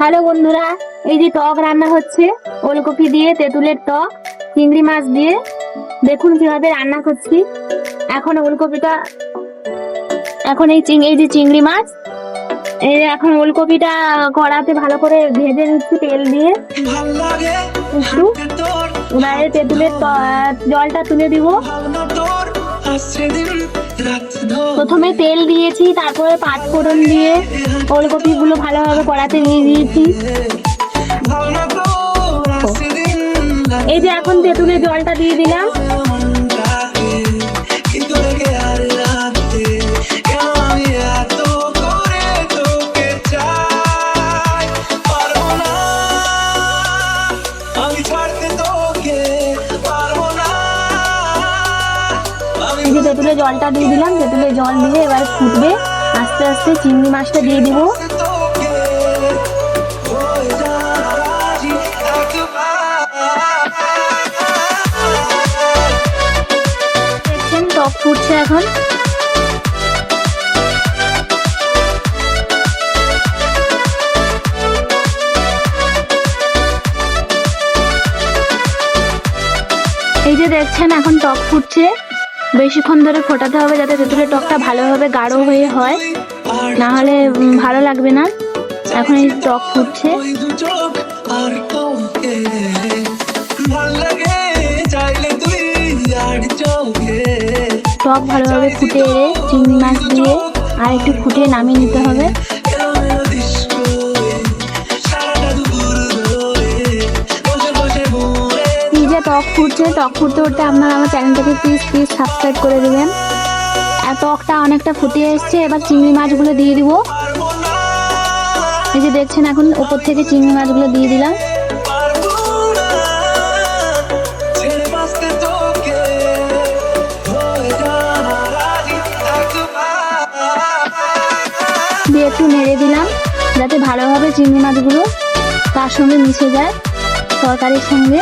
Hello বন্ধুরা, এই যে টক রান্না হচ্ছে, ওলকপি দিয়ে, তেঁতুলের টক, চিংড়ি মাছ দিয়ে। দেখুন কীভাবে রান্না করছি। এখন ওলকপিটা, এখন এই চিং এই যে চিংড়ি মাছ, এই এখন ওলকপিটা কড়াতে ভালো করে ভেজে নিচ্ছি তেল দিয়ে। একটু তেঁতুলের জলটা তুলে দিব। প্রথমে তেল দিয়েছি তারপরে পাঁচ ফোড়ন দিয়ে ওলকপি গুলো ভালোভাবে কড়াতে নিয়ে দিয়েছি। এই যে এখন তেঁতুলের জলটা দিয়ে দিলাম। তেঁতুলের জলটা দিয়ে দিলাম তেঁতুলের জল দিয়ে এবার ফুটবে, আস্তে আস্তে চিংড়ি মাছটা দিয়ে দিব। টক ফুটছে এখন। এই যে দেখছেন, এখন টক ফুটছে। বেশিক্ষণ ধরে ফোটাতে হবে যাতে তেঁতুলের টকটা ভালোভাবে গাঢ় হয়ে হয়। না হলে ভালো লাগবে না। এখন এই টক ফুটছে। টক ভালোভাবে ফুটে এলে, চিংড়ি মাছ দিয়ে আর একটু ফুটিয়ে নামিয়ে নিতে হবে। টক ফুটছে, টক ফুটতে ফুটতে আপনারা আমার চ্যানেলটাকে প্লিজ প্লিজ সাবস্ক্রাইব করে দেবেন। টকটা অনেকটা ফুটে এসছে, এবার চিংড়ি মাছগুলো দিয়ে দিব। এই যে দেখছেন এখন ওপর থেকে চিংড়ি মাছগুলো দিয়ে দিলাম। দিয়ে একটু নেড়ে দিলাম, যাতে ভালোভাবে চিংড়ি মাছগুলো তার সঙ্গে মিশে যায় তরকারির সঙ্গে।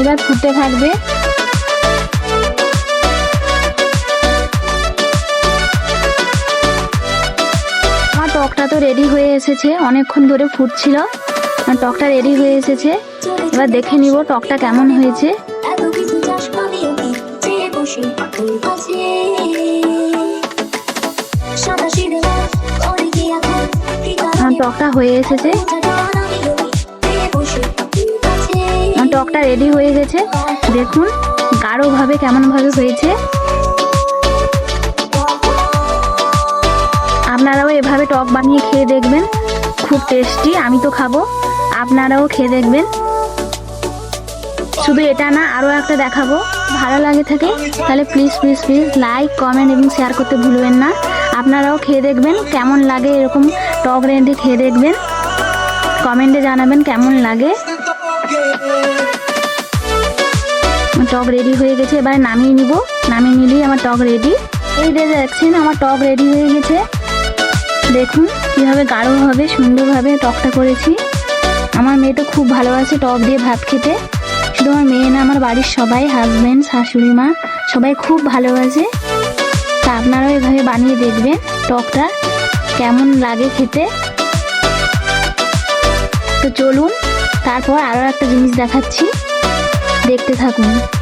এবার ফুটতে থাকবে। আমার টকটা তো রেডি হয়ে এসেছে অনেকক্ষণ ধরে ফুটছিল। টকটা রেডি হয়ে এসেছে। এবার দেখে নিব টকটা কেমন হয়েছে। টকটা হয়ে চাষ টকটা রেডি হয়ে গেছে। দেখুন, গাঢ়ভাবে কেমনভাবে হয়েছে। আপনারাও এভাবে টক বানিয়ে খেয়ে দেখবেন। খুব টেস্টি আমি তো খাব। আপনারাও খেয়ে দেখবেন। শুধু এটা না, আরও একটা দেখাবো। ভালো লাগে থাকে, তাহলে please please please like comment এবং শেয়ার করতে ভুলবেন না। আপনারাও খেয়ে দেখবেন, কেমন লাগে এরকম টক রেডি খেয়ে দেখবেন। কমেন্টে জানাবেন কেমন লাগে। টক রেডি হয়ে গেছে, এবার নামিয়ে নিব। নামিয়ে নিলেই আমার টক রেডি। এই যে দেখছেন, আমার টক রেডি হয়ে গেছে। দেখুন কীভাবে গাঢ়ভাবে সুন্দরভাবে টকটা করেছি। আমার মেয়ে তো খুব ভালোবাসে টক দিয়ে ভাত খেতে। শুধু আমার মেয়ে না, আমার বাড়ির সবাই হাজব্যান্ড শাশুড়ি, মা, সবাই খুব ভালোবাসে। তা আপনারাও এভাবে বানিয়ে দেখবেন টকটা, কেমন লাগে খেতে। তো চলুন তারপর আরও একটা জিনিস দেখাচ্ছি। দেখতে থাকুন।